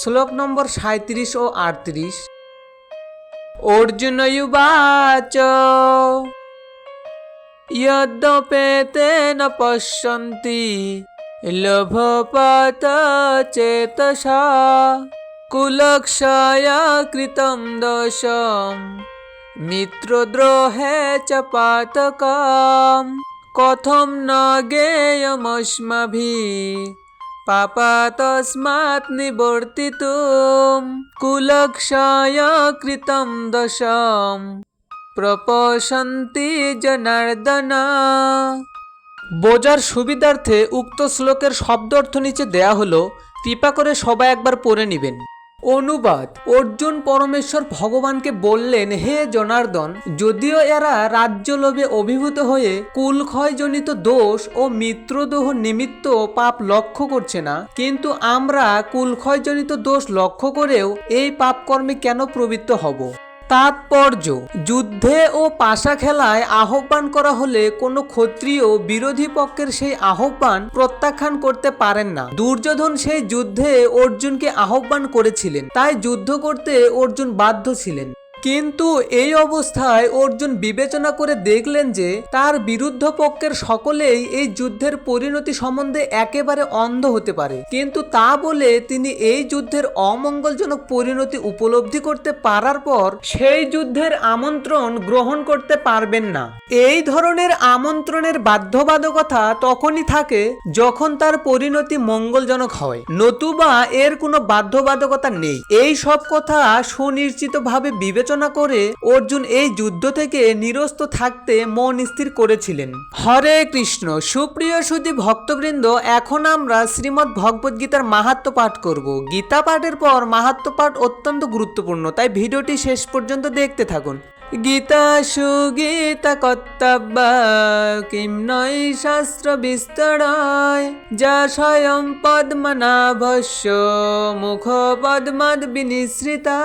শ্লোক নম্বর সাঁত্রিশ ও আটত্রিশ। অর্জুন ইউবাচ যদ্যপেতে ন পশ্যন্তি, লোভপাত চেতসা, কুলক্ষয় কৃতম দোষম, মিত্রদ্রোহে চ পাতকাম, কথম ন জ্ঞেয়মস্মাভিः পাপা निवर्तितुं নিবর্তিতুম कृतं দশম প্রপশন্তি জনার্দন বোঝার সুবিধার্থে উক্ত শ্লোকের শব্দ অর্থ নিচে দেয়া হলো, কৃপা করে সবাই একবার পড়ে নেবেন। অনুবাদ। অর্জুন পরমেশ্বর ভগবানকে বললেন, হে জনার্দন, যদিও এরা রাজ্য লোভে অভিভূত হয়ে কুলক্ষয়জনিত দোষ ও মিত্রদোহ নিমিত্ত পাপ লক্ষ্য করছে না, কিন্তু আমরা কুলক্ষয়জনিত দোষ লক্ষ্য করেও এই পাপকর্মে কেন প্রবৃত্ত হব? তাৎপর্য। যুদ্ধে ও পাশা খেলায় আহ্বান করা হলে কোনো ক্ষত্রিয় বিরোধী পক্ষের সেই আহ্বান প্রত্যাখ্যান করতে পারেন না। দুর্যোধন সেই যুদ্ধে অর্জুনকে আহ্বান করেছিলেন, তাই যুদ্ধ করতে অর্জুন বাধ্য ছিলেন। কিন্তু এই অবস্থায় অর্জুন বিবেচনা করে দেখলেন যে তার বিরুদ্ধ পক্ষের সকলেই এই যুদ্ধের পরিণতি সম্বন্ধে একেবারে অন্ধ হতে পারে। কিন্তু তা বলে তিনি এই যুদ্ধের অমঙ্গলজনক পরিণতি উপলব্ধি করতে পারার পর সেই যুদ্ধের আমন্ত্রণ গ্রহণ করতে পারবেন না। এই ধরনের আমন্ত্রণের বাধ্যবাধকতা তখনই থাকে যখন তার পরিণতি মঙ্গলজনক হয়। নতুবা এর কোনো বাধ্যবাধকতা নেই। এই সব কথা সুনিশ্চিতভাবে বিবেচনা করে অর্জুন এই যুদ্ধ থেকে নিরস্ত থাকতে মন স্থির করেছিলেন। হরে কৃষ্ণ, সুপ্রিয় সুদী ভক্তবৃন্দ, এখন আমরা শ্রীমদ্ ভগবদ গীতার মাহাত্ম পাঠ করব। গীতা পাঠের পর মাহাত্ম পাঠ অত্যন্ত গুরুত্বপূর্ণ, তাই ভিডিওটি শেষ পর্যন্ত দেখতে থাকুন। গীতা সুগীতা কর্তব্য, কিম নৈ শাস্ত্র বিস্তরায়। যা স্বয়ং পদ্মনাভস্য, মুখ পদ্মাদ বিনিসৃতা।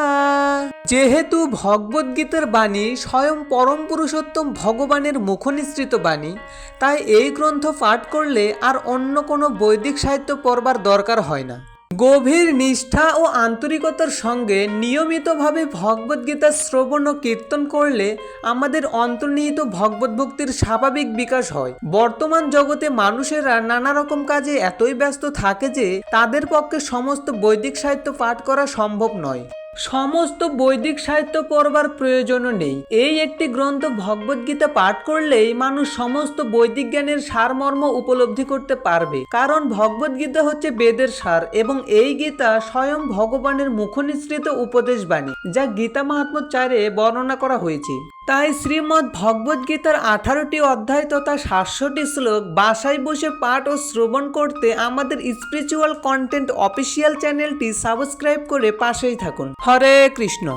যেহেতু ভগবদ্গীতার বাণী স্বয়ং পরম পুরুষোত্তম ভগবানের মুখনিসৃত বাণী, তাই এই গ্রন্থ পাঠ করলে আর অন্য কোনো বৈদিক সাহিত্য পড়বার দরকার হয় না। গভীর নিষ্ঠা ও আন্তরিকতার সঙ্গে নিয়মিতভাবে ভগবদ্গীতা শ্রবণ ও কীর্তন করলে আমাদের অন্তর্নিহিত ভগবত ভক্তির স্বাভাবিক বিকাশ হয়। বর্তমান জগতে মানুষেরা নানা রকম কাজে এতই ব্যস্ত থাকে যে তাদের পক্ষে সমস্ত বৈদিক সাহিত্য পাঠ করা সম্ভব নয়। সমস্ত বৈদিক সাহিত্য পড়বার প্রয়োজনও নেই। এই একটি গ্রন্থ ভগবদ্গীতা পাঠ করলেই মানুষ সমস্ত বৈদিক জ্ঞানের সারমর্ম উপলব্ধি করতে পারবে। কারণ ভগবদ্গীতা হচ্ছে বেদের সার এবং এই গীতা স্বয়ং ভগবানের মুখনিসৃত উপদেশ বাণী, যা গীতা মাহাত্ম চারে বর্ণনা করা হয়েছে। তাই শ্রীমদ্ ভগবদ্গীতার আঠারোটি অধ্যায় তথা সাতশোটি শ্লোক বাসায় বসে পাঠ ও শ্রবণ করতে আমাদের স্পিরিচুয়াল কন্টেন্ট অফিসিয়াল চ্যানেলটি সাবস্ক্রাইব করে পাশেই থাকুন। হরে কৃষ্ণ।